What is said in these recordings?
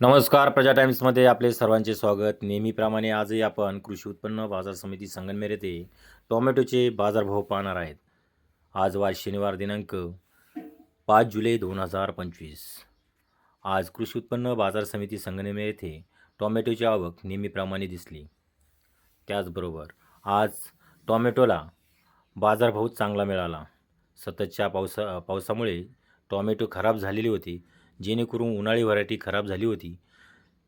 नमस्कार प्रजा टाइम्समध्ये आपले सर्वांचे स्वागत. नेहमीप्रमाणे आजही आपण कृषी उत्पन्न बाजार समिती संगनमेर येथे टोमॅटोचे बाजारभाव पाहणार आहेत. आज वार शनिवार दिनांक पाच जुलै दोन हजार पंचवीस. आज कृषी उत्पन्न बाजार समिती संगनमेर येथे टोमॅटोची आवक नेहमीप्रमाणे दिसली. त्याचबरोबर आज टोमॅटोला बाजारभाव चांगला मिळाला. सततच्या पावसा पावसामुळे टोमॅटो खराब झालेली होती. जेणेकरून उन्हाळी व्हरायटी खराब झाली होती.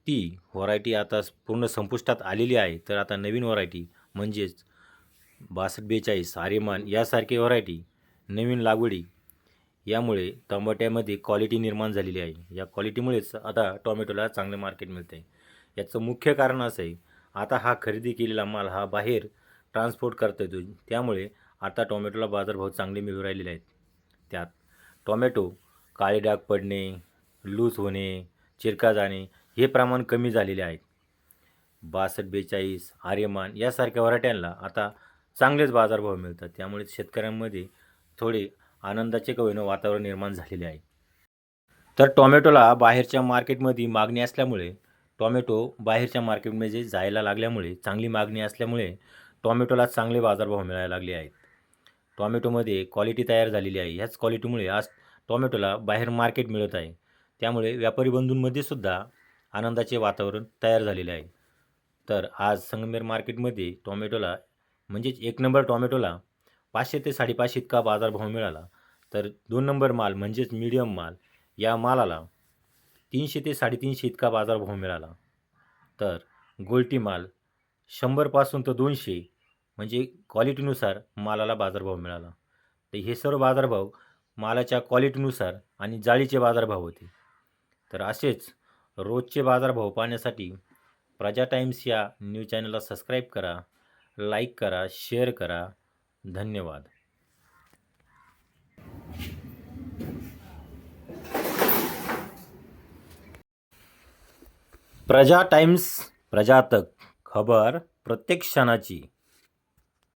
ती व्हरायटी आता पूर्ण संपुष्टात आलेली आहे. तर आता नवीन व्हरायटी म्हणजेच बासष्ट बेचाळीस आर्यमान यासारखी व्हरायटी नवीन लागवडी यामुळे टमाट्यामध्ये क्वालिटी निर्माण झालेली आहे. या क्वालिटीमुळेच आता टोमॅटोला चांगले मार्केट मिळते आहे याचं मुख्य कारण असं आहे आता हा खरेदी केलेला माल हा बाहेर ट्रान्सपोर्ट करता येतो त्यामुळे आता टोमॅटोला बाजारभाव चांगले मिळू राहिलेले आहेत. त्यात टोमॅटो काळे डाग पडणे लूज होणे चिरका जाणे हे प्रमाण कमी झालेले आहे बासष्ट बेचाळीस आर्यमान यासारख्या व्हरायट्यांना आता चांगलेच बाजारभाव मिळतात. त्यामुळे शेतकऱ्यांमध्ये थोडे आनंदाचे कवीनं वातावरण निर्माण झालेले आहे. तर टोमॅटोला बाहेरच्या मार्केटमध्ये मागणी असल्यामुळे टोमॅटो बाहेरच्या मार्केटमध्ये जायला लागल्यामुळे चांगली मागणी असल्यामुळे टोमॅटोला चांगले बाजारभाव मिळायला लागले आहेत. टोमॅटोमध्ये क्वालिटी तयार झालेली आहे. ह्याच क्वालिटीमुळे आज टोमॅटोला बाहेर मार्केट मिळत आहे. त्यामुळे व्यापारी बंधूंमध्ये सुद्धा आनंदाचे वातावरण तयार झालेले आहे. तर आज संगमेर मार्केटमध्ये टोमॅटोला म्हणजेच एक नंबर टोमॅटोला पाचशे ते साडेपाचशे इतका बाजारभाव मिळाला. तर दोन नंबर माल म्हणजेच मीडियम माल या मालाला तीनशे ते साडेतीनशे इतका बाजारभाव मिळाला. तर गोल्टी माल शंभरपासून तर दोनशे म्हणजे क्वालिटीनुसार मालाला बाजारभाव मिळाला. तर हे सर्व बाजारभाव मालाच्या क्वालिटीनुसार आणि जाळीचे बाजारभाव होते. तर असेच रोजचे बाजारभाव पाहण्यासाठी प्रजा टाइम्स या न्यूज चॅनलला सबस्क्राईब करा लाईक करा शेअर करा. धन्यवाद. प्रजा टाइम्स प्रजातक खबर प्रत्येक क्षणाची.